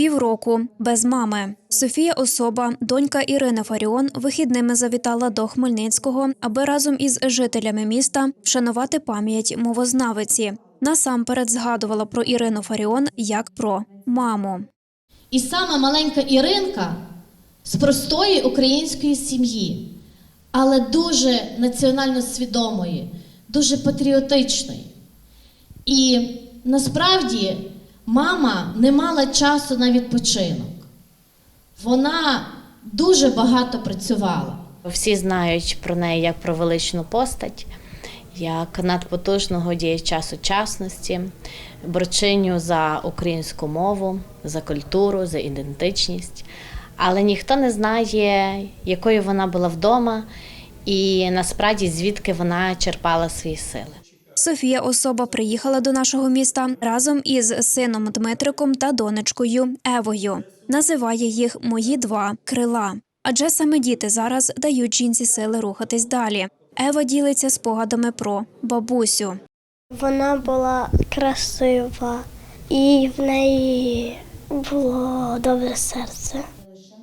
Півроку без мами. Софія Особа, донька Ірини Фаріон, вихідними завітала до Хмельницького, аби разом із жителями міста вшанувати пам'ять мовознавиці. Насамперед згадувала про Ірину Фаріон як про маму. І саме маленька Іринка з простої української сім'ї, але дуже національно свідомої, дуже патріотичної. І насправді мама не мала часу на відпочинок. Вона дуже багато працювала. Всі знають про неї як про величну постать, як надпотужного діяча сучасності, борчиню за українську мову, за культуру, за ідентичність. Але ніхто не знає, якою вона була вдома, і насправді звідки вона черпала свої сили. Софія Особа приїхала до нашого міста разом із сином Дмитриком та донечкою Евою. Називає їх мої два крила. Адже саме діти зараз дають жінці сили рухатись далі. Ева ділиться спогадами про бабусю. Вона була красива і в неї було добре серце.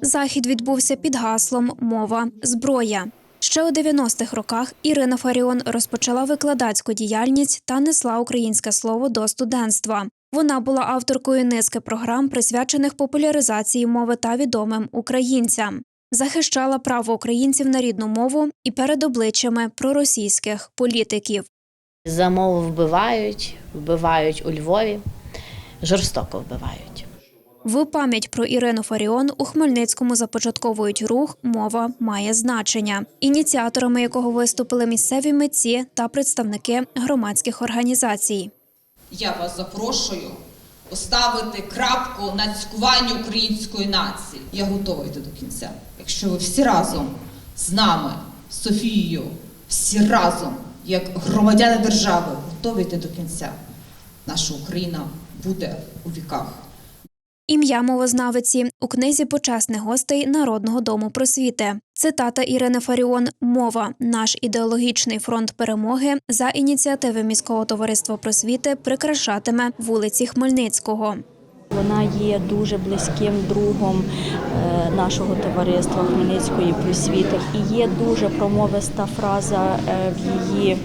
Захід відбувся під гаслом Мова зброя. Ще у 90-х роках Ірина Фаріон розпочала викладацьку діяльність та несла українське слово до студентства. Вона була авторкою низки програм, присвячених популяризації мови та відомим українцям. Захищала право українців на рідну мову і перед обличчями проросійських політиків. За мову вбивають, вбивають у Львові, жорстоко вбивають. В пам'ять про Ірину Фаріон у Хмельницькому започатковують рух Мова має значення, ініціаторами якого виступили місцеві митці та представники громадських організацій. Я вас запрошую поставити крапку на цькуванні української нації. Я готова йти до кінця. Якщо ви всі разом з нами, з Софією, всі разом, як громадяни держави, готові йти до кінця, наша Україна буде у віках. Ім'я мовознавиці у книзі почесних гостей Народного дому просвіти. Цитата Ірини Фаріон Мова наш ідеологічний фронт перемоги за ініціативи міського товариства просвіти прикрашатиме вулиці Хмельницького. Вона є дуже близьким другом е, нашого товариства Хмельницької просвіти і є дуже промовиста фраза е, в її.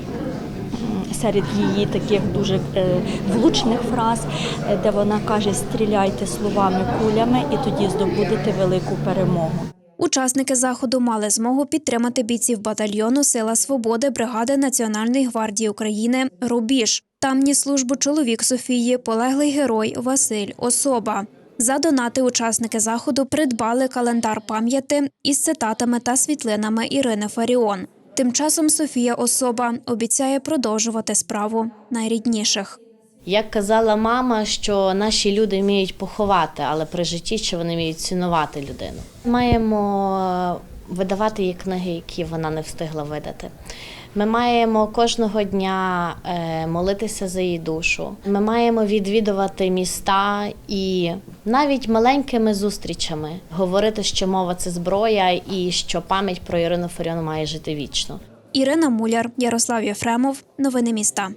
Серед її таких дуже е, влучних фраз, е, де вона каже: стріляйте словами кулями, і тоді здобудете велику перемогу. Учасники заходу мали змогу підтримати бійців батальйону Сила свободи бригади Національної гвардії України Рубіж. Там ніс службу чоловік Софії, полеглий герой Василь Особа. За донати учасники заходу придбали календар пам'яті із цитатами та світлинами Ірини Фаріон. Тим часом Софія Особа обіцяє продовжувати справу найрідніших. Як казала мама, що наші люди вміють поховати, але при житті чи вони вміють цінувати людину. Маємо видавати її книги, які вона не встигла видати. Ми маємо кожного дня е, молитися за її душу. Ми маємо відвідувати міста і навіть маленькими зустрічами говорити, що мова це зброя, і що пам'ять про Ірину Фаріон має жити вічно. Ірина Муляр, Ярослав Єфремов. Новини міста.